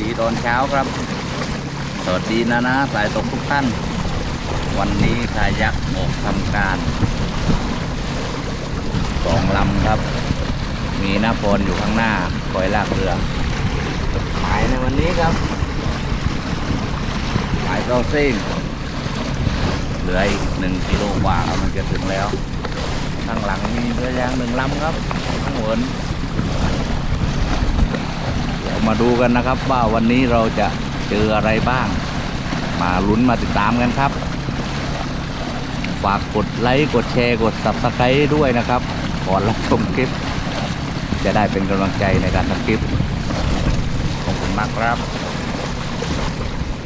ดีตอนเช้าครับ สวัสดีนะนะสายตกทุกท่าน วันนี้คายักออกทำการสองลำครับ มีหน้าพลอยู่ข้างหน้าคอยลากเรือหมายในวันนี้ครับหมายเราซิ่งเหลืออีกหนึ่งกิโลกว่ามันจะถึงแล้ว ข้างหลังมีเรือยางหนึ่งลำครับข้างบน มาดูกันนะครับว่าวันนี้เราจะเจออะไรบ้าง มาลุ้นมาติดตามกันครับ ฝากกดไลค์กดแชร์กด subscribe ด้วยนะครับก่อนรับชมคลิป จะได้เป็นกำลังใจในการทำคลิปขอบคุณมากครับ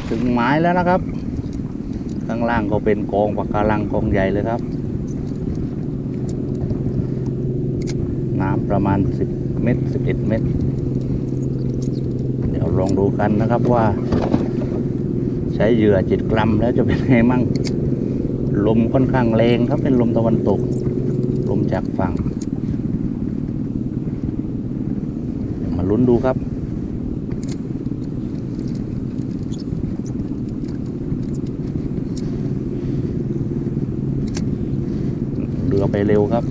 ถึงหมายแล้วนะครับ ข้างล่างก็เป็นกองปะการังกองใหญ่เลยครับน้ำประมาณ 10 เมตร 11 เมตรเดี๋ยว ลองดูกันนะครับว่า ใช้เหยื่อจิตกรัมแล้วจะเป็นไงมั่งลมค่อนข้างแรงครับเป็นลมตะวันตก ลมจากฝั่งมาลุ้นดูครับเรือไปเร็วครับ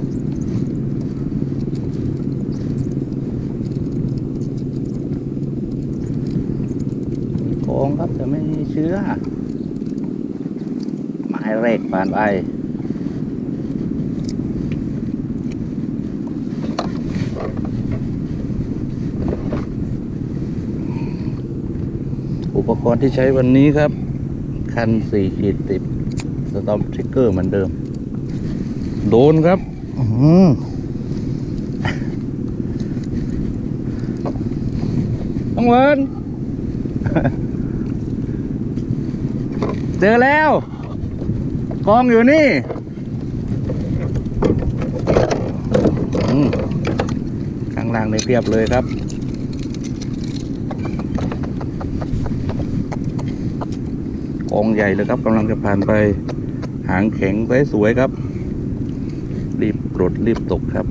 มีโกง ครับแต่ไม่มีเชื้อหมายเลขผ่านไปอุปกรณ์ที่ใช้วันนี้ครับ คันสี่ขีดติดสตอมทริกเกอร์เหมือนเดิม โดนครับอื้อหือต้องเวิน เจอแล้ว กองอยู่นี่ข้างล่างในเพียบเลยครับ กองใหญ่เลยครับกำลังจะผ่านไป หางแข็งไว้สวยครับ รีบปลดรีบตกครับ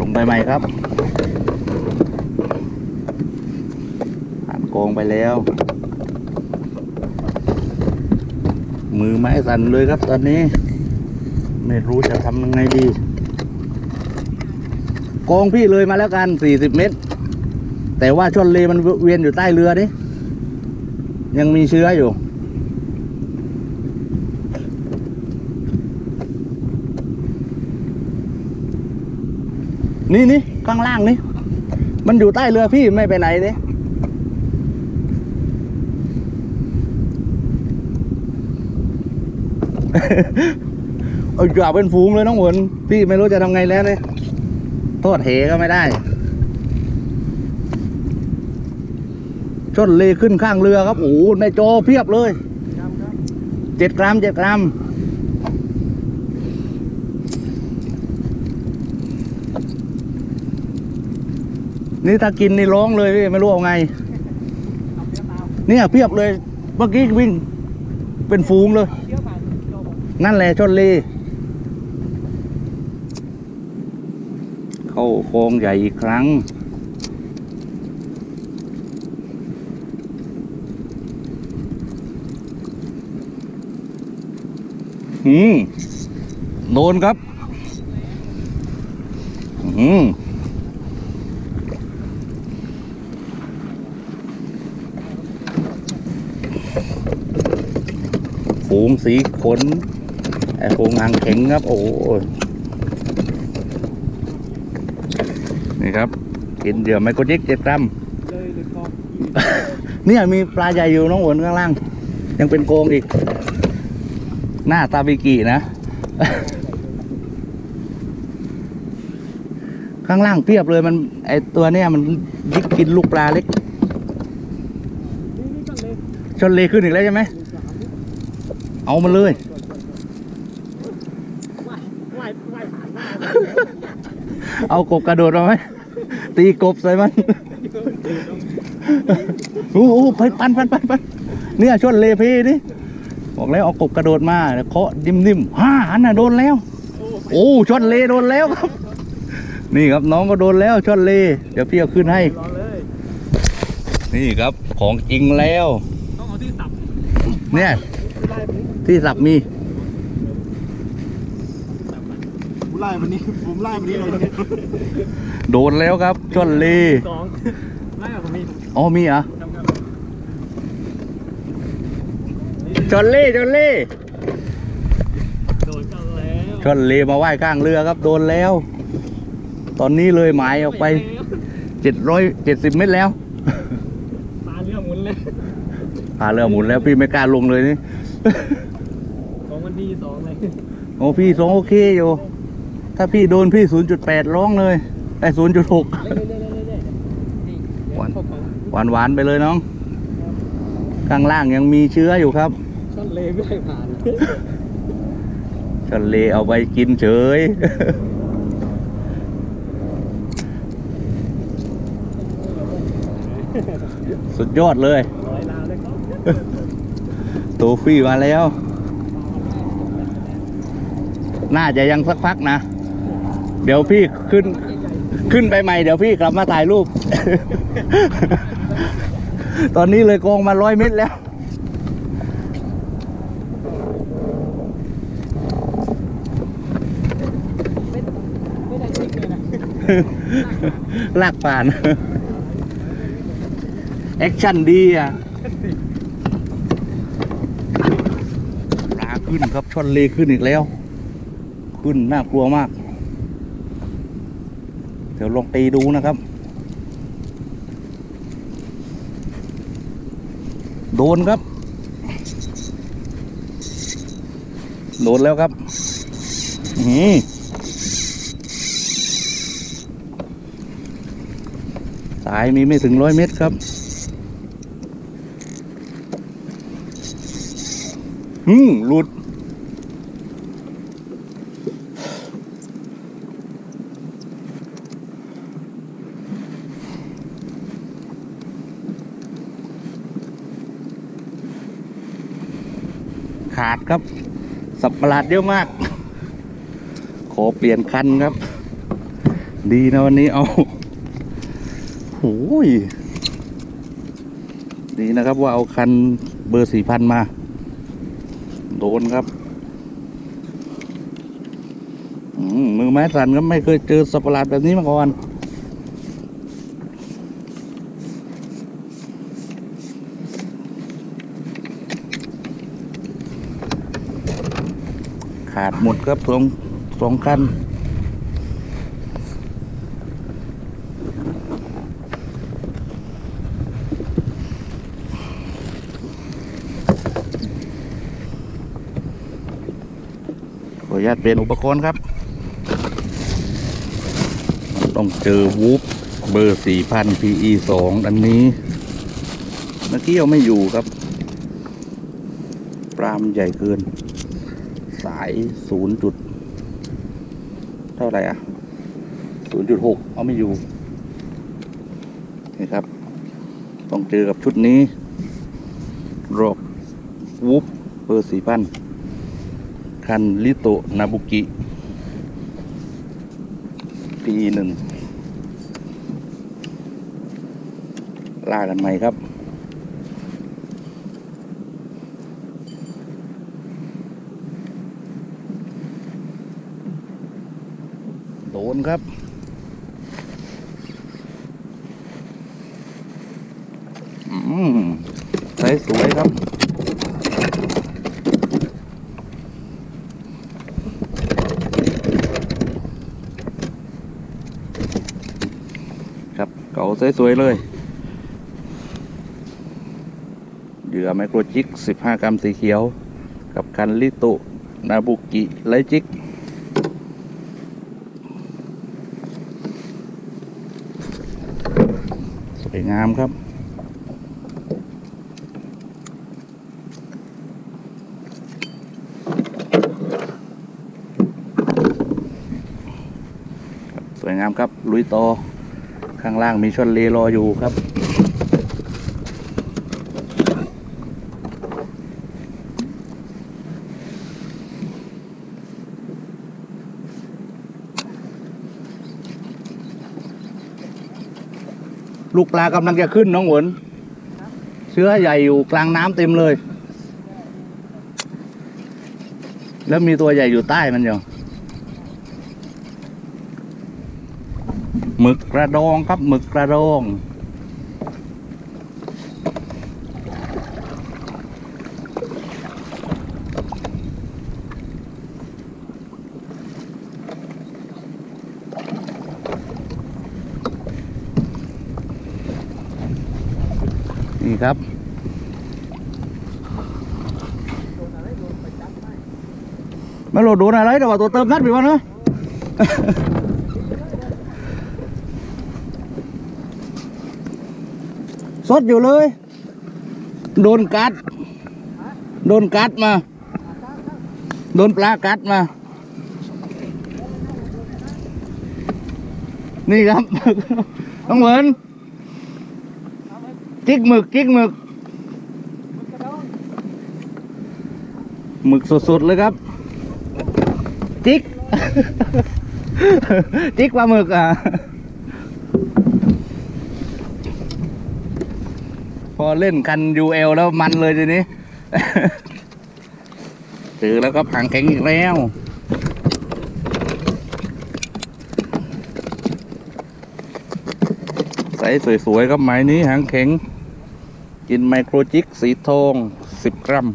ลงไปใหม่ ครับผ่านกองไปแล้ว มือไม้สั่นเลยครับตอนนี้ ไม่รู้จะทำยังไงดีกองพี่เลยมาแล้วกัน40เมตร แต่ว่าช่วงเลมันเวียนอยู่ใต้เรือนี่ยังมีเชื้ออยู่ นี่นี่ข้างล่างนี่ มันอยู่ใต้เรือพี่ไม่ไปไหนนี่เอาอย่าเป็นฝูงเลยน้องหวนพี่ไม่รู้จะทำไงแล้วเนี่ยโทษเหก็ไม่ได้ ชนเลขึ้นข้างเรือครับ โอ้ในจอเพียบเลย เจ็ดกรัมเจ็ดกรัม นี่ถ้ากินนี่ร้องเลยไม่รู้เอาไง เนี่ยเพียบเลย เมื่อกี้วิ่งเป็นฟูงเลย นั่นแหละชนลีเข้าโค้งใหญ่อีกครั้งอืมโดนครับ อืม ฝูงสีขนไอ้โครงงางแข็งครับ โอ้โหนี่ครับ กินเดี๋ยวไมโครจิกเจ็ดกรัมเนี่ยมีปลาใหญ่อยู่น้องหวนข้างล่าง ยังเป็นโกงอีก หน้าตาบิกินะ ข้างล่างเพียบเลยมันไอตัวเนี้ยมันยิกกินลูกปลาเล็กชนเลขึ้นอีกแล้วใช่ไหม เอามาเลยเอากบกระโดดมาไหมตีกบใส่มันโอ้โหไปปันปันปันปันเนี่ยชนเลพีนี่บอกแล้วเอากบกระโดดมาเดี๋ยวเคาะนิ่มๆห้าอันน่ะโดนแล้ว โอ้ชอนเลโดนแล้วครับ นี่ครับน้องก็โดนแล้วชอนเล เดี๋ยวพี่เอาขึ้นให้รอเลยนี่ครับของจริงแล้วต้องเอาที่สับเนี่ยไล่ไป ที่สับมีไล่วันนี้ผมไล่วันนี้เลยโดนแล้วครับชอนเลสองไล่กับผมมีอ๋อมีเหรอะทำครับชอนเลชอนเลโดนกันแล้วชอนเลมาว่ายข้างเรือครับโดนแล้ว ตอนนี้เลยหมายออกไปเจ็ดร้อยเจ็ดสิบเมตรแล้วปลาเรือหมุนเลย พาเรือหมุนแล้วพี่ไม่กล้าลงเลยนี่ ของวันดีสองเลย โอ้พี่สองโอเคอยู่ ถ้าพี่โดนพี่ศูนย์จุดแปดร้องเลยไอ้ศูนย์จุดหกเล่นเล่นเล่นเล่นเล่นนี่เดี๋ยววันเข้าของหวานหวานๆไปเลยน้อง ข้างล่างยังมีเชื้ออยู่ครับช่อนเลไม่ได้ผ่านชนเลเอาไปกินเฉยสุดยอดเลยร้อยลาวเลยครับโตฟี่มาแล้ว น่าจะยังสักพักนะ เดี๋ยวพี่ขึ้นขึ้นไปใหม่เดี๋ยวพี่กลับมาถ่ายรูป ตอนนี้เลยกองมาร้อยเมตรแล้วไม่ได้คลิกเลยนะลากผ่าน แอคชั่นดีอะปลาขึ้นครับช่อนเลขึ้นอีกแล้ว ขึ้นน่ากลัวมาก เดี๋ยวลองตีดูนะครับ โดนครับ โดนแล้วครับอื้อหือสายมีไม่ถึงร้อยเมตรครับอืมหลุด ขาดครับ สับ ประหลาดเยอะมาก ขอเปลี่ยนคันครับ ดีนะวันนี้เอาโอ้ยดีนะครับว่าเอาคันเบอร์สี่พันมา โดนครับมือไม้สั่นก็ไม่เคยเจอสัตว์ปหลาดแบบนี้มาก่อนาดหมดครับสองสองคันขออนุญาตเปลี่ยนอุปกรณ์ครับ ต้องเจอวูฟเบอร์สี่พัน PE สองอันนี้ เมื่อกี้เอาไม่อยู่ครับปลามใหญ่เกิน ศูนย์จุด เท่าไหร่อะศูนย์จุดหกเอาไม่อยู่ นี่ครับ ต้องเจอกับชุดนี้รอบวูฟเบอร์สี่พันคันลิโตนาบุกิปีหนึ่งล่ากันใหม่ครับ โดนครับ อืมใสสวยครับครับเก่าสวยๆเลยเหยื่อไมโครจิก 15 กรัมสีเขียว กับคันลิโตะนาบุกิ ไลจิก สวย งามครับ สวยงามครับลุยตอข้างล่างมีช่อนเลรออยู่ครับ น ลูกปลากำลังจะขึ้นน้องหวนเชื้อใหญ่อยู่กลางน้ำเต็มเลย แล้วมีตัวใหญ่อยู่ใต้มันอยู่หมึกกระดองครับหมึกกระดอง นี่ครับ ไม่รู้โดนอะไรแต่ว่าตัวเติมนัดไปวะเนอะ สดอยู่เล ยโดนกัดโดนกัดมาโดนปลากัดมานี่ครับต้องเหมือนจิกหมึกจิกหมึกหมึกสดๆเลยครับ จิก จิกปลาหมึกอะ พอเล่นคันยูเอลแล้วมันเลยทีนี้เจอแล้วก็ผังแข็งอีกแล้วใสสวยๆครับไม้นี้หางแข็ง กินไมโครจิกสีทองสิบกรัม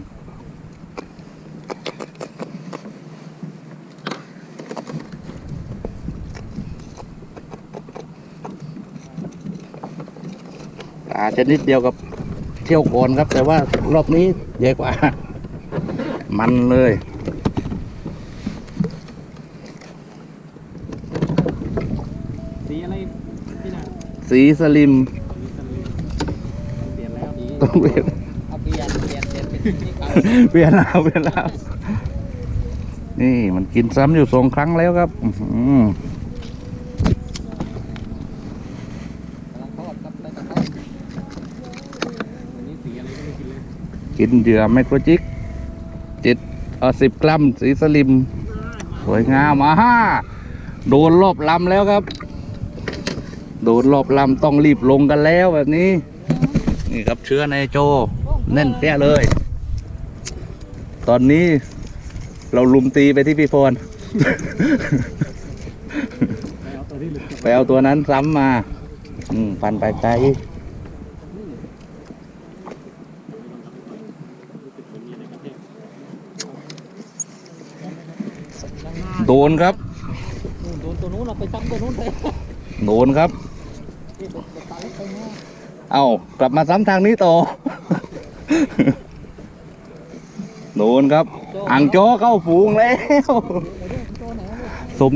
าชนิดเดียวกับเที่ยวก่อนครับ แต่ว่ารอบนี้ใหญ่กว่า มันเลยสีอะไรพี่น่ะสีสลิมเปลี่ยนแล้วสีต้องเปลี่ยนเอาเปลี่ยนเปลี่ยนเปลี่ยนเป็นสีขาวเปลี่ยนแล้วเปลี่ยนแล้วนี่มันกินซ้ำอยู่สองครั้งแล้วครับ อื้อหือกำลังทอดครับได้แต่ทอดวันนี้สีอะไรก็ไม่กินเลย กินเหยื่อไมโครจิกเจ็ดเออสิบกรัมสีสลิม สวยงามอ่าฮ่าโดนรอบลำแล้วครับ โดนรอบลำต้องรีบลงกันแล้วแบบนี้ นี่ครับเชื้อในโจแน่นเปี้ยเลย ตอนนี้เราลุมตีไปที่พี่พรแล้วตัวนี้หลุดไปเอาตัวนั้นซ้ำมา อืม ฟันไปไกล โดนครับ โดนตัวนู้นเราไปซ้ำตัวนู้นไปโดนครับนี่โดนตาเล็กไปมากเอากลับมาซ้ำทางนี้ต่อ โดนครับ อ่างโจอเข้าฝูงแล้วตัวไหนวะเนี่ยสม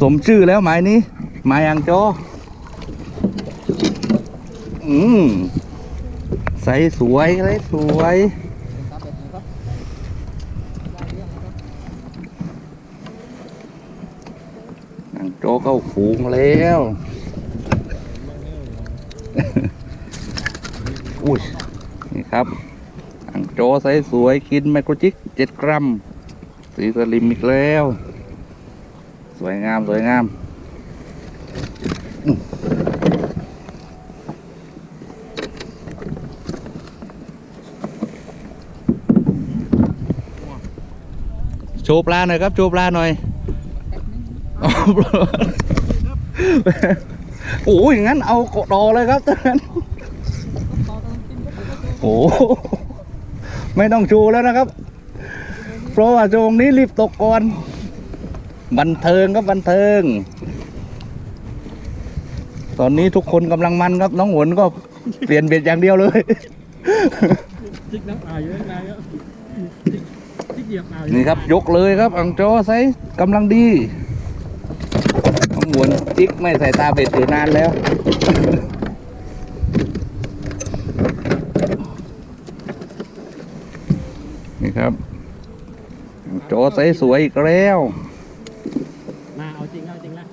สมชื่อแล้วหมายนี้ หมายอ่างโจออืมใสสวยเลยสวย ตาเป็ดนะครับได้เรื่องนะครับ อ่างโจอ เข้าฝูงแล้วอุ้ยนี่ครับอ่างโจอใสสวยกินไมโครจิกเจ็ดกรัม สีสลิมอีกแล้ว สวยงาม สวยงามโชว์ปลาหน่อยครับ โชว์ปลาหน่อย โอ้ยงั้นเอากดดอเลยครับตอนนั้นโอ้ไม่ต้องชว์แล้วนะครับ เพราะว่าโจงนี้รีบตกก่อนบันเทิงครับบันเทิง ตอนนี้ทุกคนกำลังมันครับน้องหวนก็เปลี่ยนเบ็ดอย่างเดียวเลยจิกน้ำอ่าอยู่ข้างในอะจิกจิกเหยียบอ่ายนี่ครับยกเลยครับอังโจไซส์กำลังดี หวนจิกไม่ใส่ตาเบ็ดอยู่นานแล้ว นี่ครับโจไซส์สวยอีกแล้ว มาเอาจริงเอาจริงละ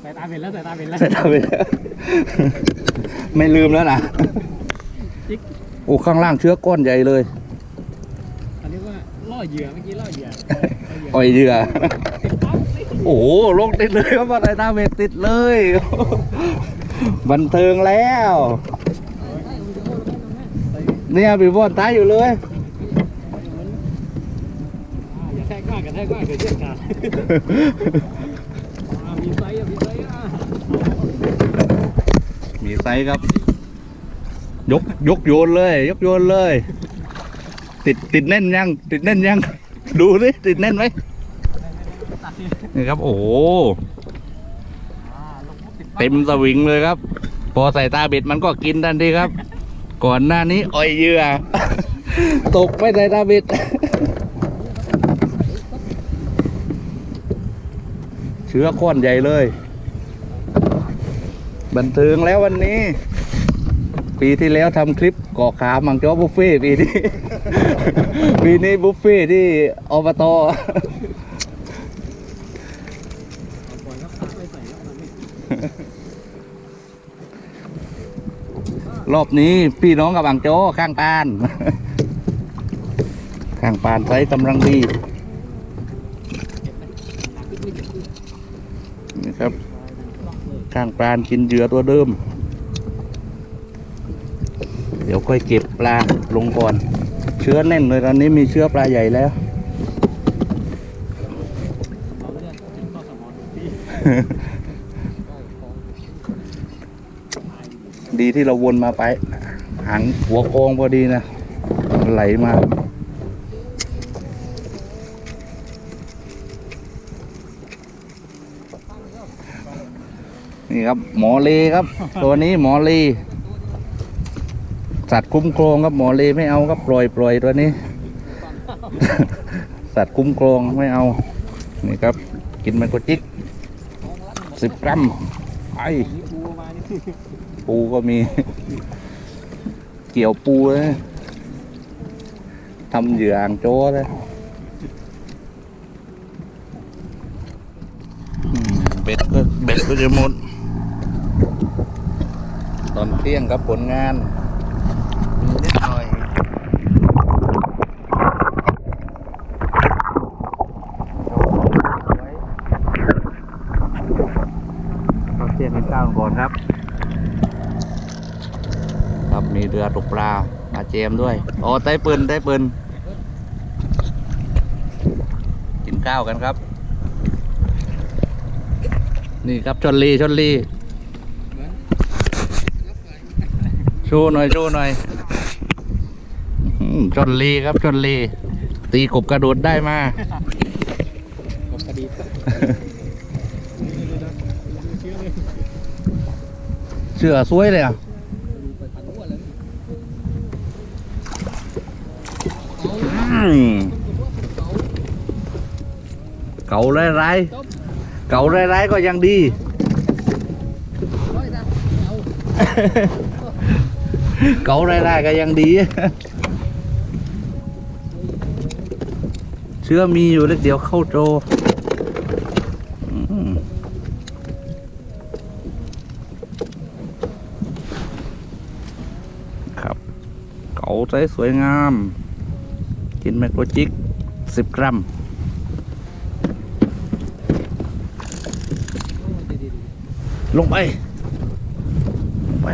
ใส่ตาเป็นแล้วใส่ตาเป็นแล้วใส่ตาเบ็ดแล้วไม่ลืมแล้วนะจิกโอ้ข้างล่างเชื้อก้อนใหญ่เลยอันนี้ว่าล่อเหยื่อเมื่อกี้ล่อเหยื่ออ่อยเหยื่อ โอ้โหลงติดเลยครับอะไรนาเมตติดเลย บันเทิงแล้ว เนี่ยพี่บอลตายอยู่เลยอย่าแทกมากอย่าแทกมากเดี๋ยวเชือกขาดมีไซส์มีไซส์มีไซส์ครับ ยกยกโยนเลย ยกโยนเลย ติดติดแน่นยัง ติดแน่นยัง ดูสิติดแน่นไหม นี่ครับ โอ้โหอ่าลงปุ๊บติดเต็มสวิงเลยครับ พอใส่ตาเบ็ดมันก็กินทันทีครับ ก่อนหน้านี้อ่อยเหยื่อ ตกไม่ใส่ตาเบ็ดเชื้อก้อนใหญ่เลย บันเทิงแล้ววันนี้ ปีที่แล้วทำคลิปเกาะขามังจ้อบุฟเฟ่ต์ปีนี้ ปีนี้บุฟเฟ่ต์ที่อบต ก่อนครับพักไม่ใส่แล้วมันไม่ รอบนี้พี่น้องกับอังโจข้างปาน ข้างปานไซส์กำลังดีนี่ครับ ข้างปานกินเหยื่อตัวเดิม เดี๋ยวค่อยเก็บปลาลงก่อน เชื้อแน่นเลยตอนนี้มีเชื้อปลาใหญ่แล้ว เอาเลือ ดีที่เราวนมาไป หางหัวโค้งพอดีนะ ไหลมานี่ครับ หมอเลครับ ตัวนี้หมอเลสัตว์คุ้มครองครับหมอเลไม่เอาครับปล่อยปล่อยตัวนี้ สัตว์คุ้มครองไม่เอา นี่ครับ กินมันก็จิกสิบกรัมไอ ปูมานี่ปูก็มี เกี่ยวปูเลยทำเหยื่ออ่างโจ้เลยอืมเบ็ดก็เบ็ดก็จะหมด ตอนเที่ยงครับผลงาน มีนิดหน่อย เราเที่ยงกันข้าวก่อนครับ ค เรือตกปลามาเจมด้วยโอ้ไต้ปืนไต้ปืนกินข้าวกันครับ นี่ครับชนลีชนลีชูหน่อยชูหน่อยชนลีครับชนลี ตีกบกระโดดได้มากับคดีเชื่อเลยเชื่อสวยเลยอะ เก่าร้ายร้ายๆเก่าร้ายร้ายๆก็ยังดี เก่าร้ายร้ายๆก็ยังดี เชื้อมีอยู่เล็กเดียวเข้าโจครับ เก๋าใจสวยงาม นแมกโรจิกสิบกรัม ลงไป ลงไป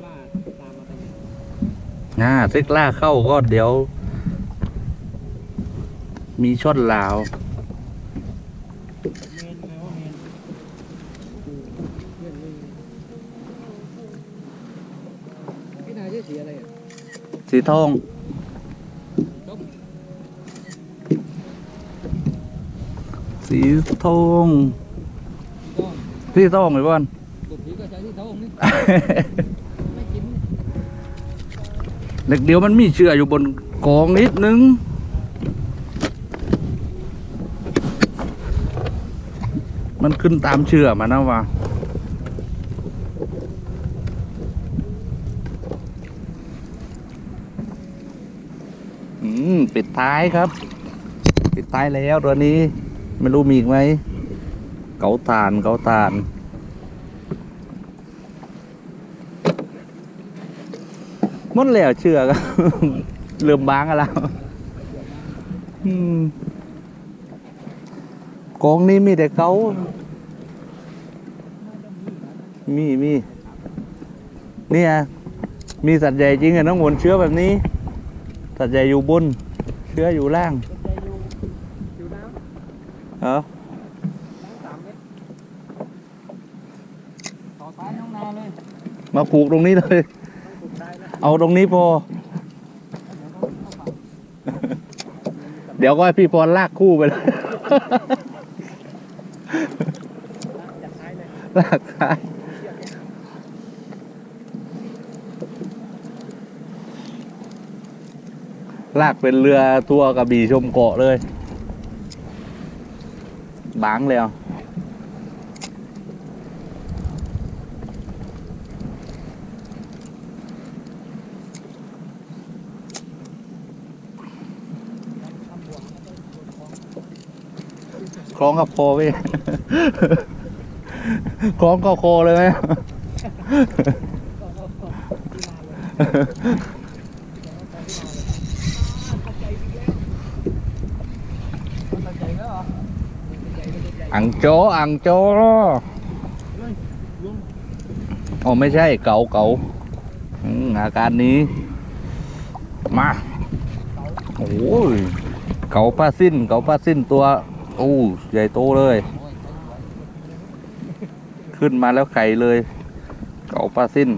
กล้าตามมาไป อ่าซิกล่าเข้าก็เดี๋ยว มีช่อนลาว เมนแปลว่าเมนเมนเลยพี่นายชื่อสีอะไรอะ สีทองส้มสีทองก้อนสีทองไอ้บอลกดผีก็ใช้ที่ท้องนี่ไม่กินเด็กเดียวมันมีเชืออยู่บนกองนิดนึงมันขึ้นตามเชือมานะวะอืม ปิดท้ายครับ ปิดท้ายแล้วตัวนี้ ไม่รู้มีอีกไหมเกาตานเกาตานมดแล้วเชือกอเริ่มบางอะแล้วกองนี้มีแต่เกามีมีเนี่ยมีสัตว์ใหญ่จริงอะน้องมนเชื้อแบบนี้ สัตว์ใหญ่อยู่บน เชื้ออยู่ล่างใจอยู่อยู่น้ำเหรอน้ำสามเมตรต่อซ้ายน้องนาเลยมาผูกตรงนี้เลยต้องปลูกได้นะเอาตรงนี้พอเดี๋ยวเขาเข้าฝั่งเดี๋ยวก็ให้พี่พรลากคู่ไปเลยจากท้ายเลยลากซ้าย ลากเป็นเรือทัวร์กระบี่ชมเกาะเลยบางเลยอะคล้องกับโคพี่คล้องกับโคเลยไหม ตั้งใจแล้วเหรอตั้งใจก็ตั้งใจ อังโจอังโจเนาะลุงอ๋อไม่ใช่เก่าเก่าอาการนี้ มาโอ้ยเก่าป้าสิ้นเก่าป้าสิ้นตัวโอ้ใหญ่โตเลย ขึ้นมาแล้วไข่เลย เก่าป้าสิ้น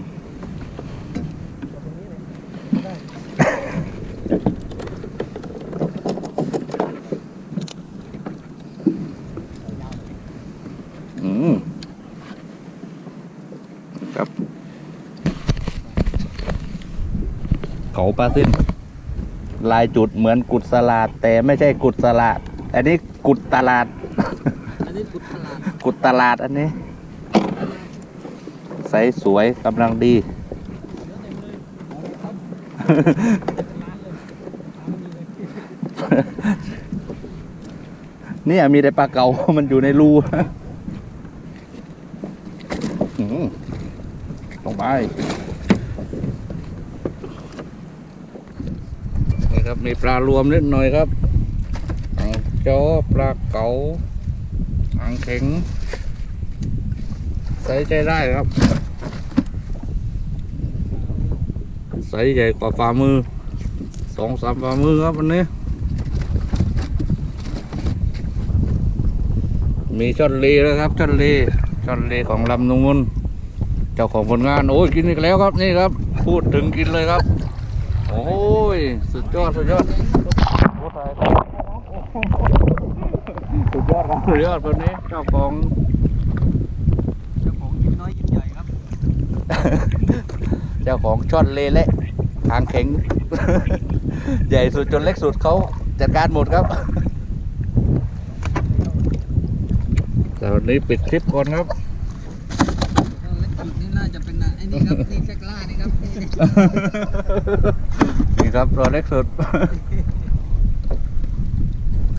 เขาปลาสิ้น ลายจุดเหมือนกุดสลาด แต่ไม่ใช่กุดสลาด อันนี้กุดตลาด อันนี้กุดตลาดกุดตลาดอันนี้ไซส์สวยกำลังดี เนี่ยมีแต่ปลาเก๋ามันอยู่ในรูลงไปนี่ครับ มีปลารวมนิดหน่อยครับอังจอปลาเก๋าอังเข็งใส่ใจได้ครับ ใส่ใหญ่กว่าฝ่ามือสองสามฝ่ามือครับวันนี้ มีช่อนเลแล้วครับช่อนเลช่อนเลของลำนุงนเจ้าของผลงาน โอ้ยกินอีกแล้วครับนี่ครับ พูดถึงกินเลยครับ โอ้ ยสุดยอด สุดยอด สุดยอดครับสุดยอดคนนี้เจ้าของเจ้าของยิ้มน้อยยิ้มใหญ่ครับ เจ้าของช่อนเลและหางเข็ง ใหญ่สุดจนเล็กสุดเขาจัดการหมดครับแต่วันนี้ปิดคลิปก่อนครับเล็กสุดนี่น่าจะเป็นไอ้นี่ครับนี่แค่กล้านี่ครับนี่นี่ ครับตัวเล็กสุด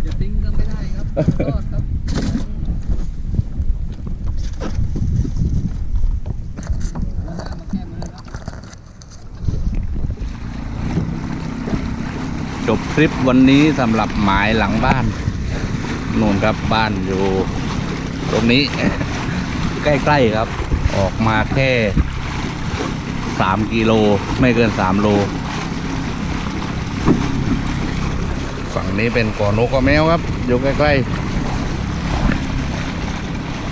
อย่าทิ้งก็ไม่ได้ครับยอดครับเอาหน้ามาแก้มือครับจบคลิปวันนี้สำหรับหมายหลังบ้านนู่นครับบ้านอยู่ ตรงนี้ ใกล้ๆครับ ออกมาแค่สามกิโล ไม่เกินสามโล ฝั่ งนี้เป็นก่อนกกระแมวครับ อยู่ใกล้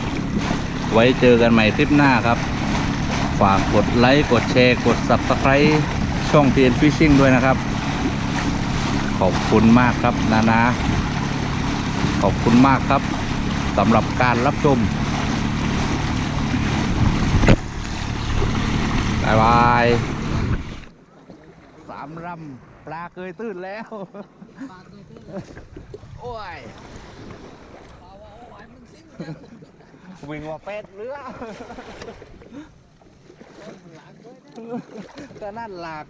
ๆ ไว้เจอกันใหม่คลิปหน้าครับ ฝากกดไลค์ กดแชร์ กด Subscribe ช่อง TN Fishing ด้วยนะครับ ขอบคุณมากครับนานา ขอบคุณมากครับสำหรับการรับชมบายบายสามรำ ปลาเคยตื้นแล้วปาดตัวเพื่อนโอ้ยปาว่าโอ้ยมึงซิ่งเนี่ยวิ่งว่าเป็ดเรือหลังด้วยเนี่ยก็นั่นหลัก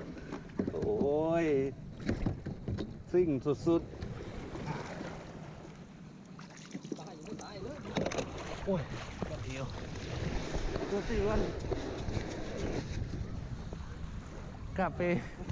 โอ้ย ซิ่งสุดตายยังไม่ตายเลยๆโอ้ยตัวเดียวตัวสี่วันกาเฟกาแฟ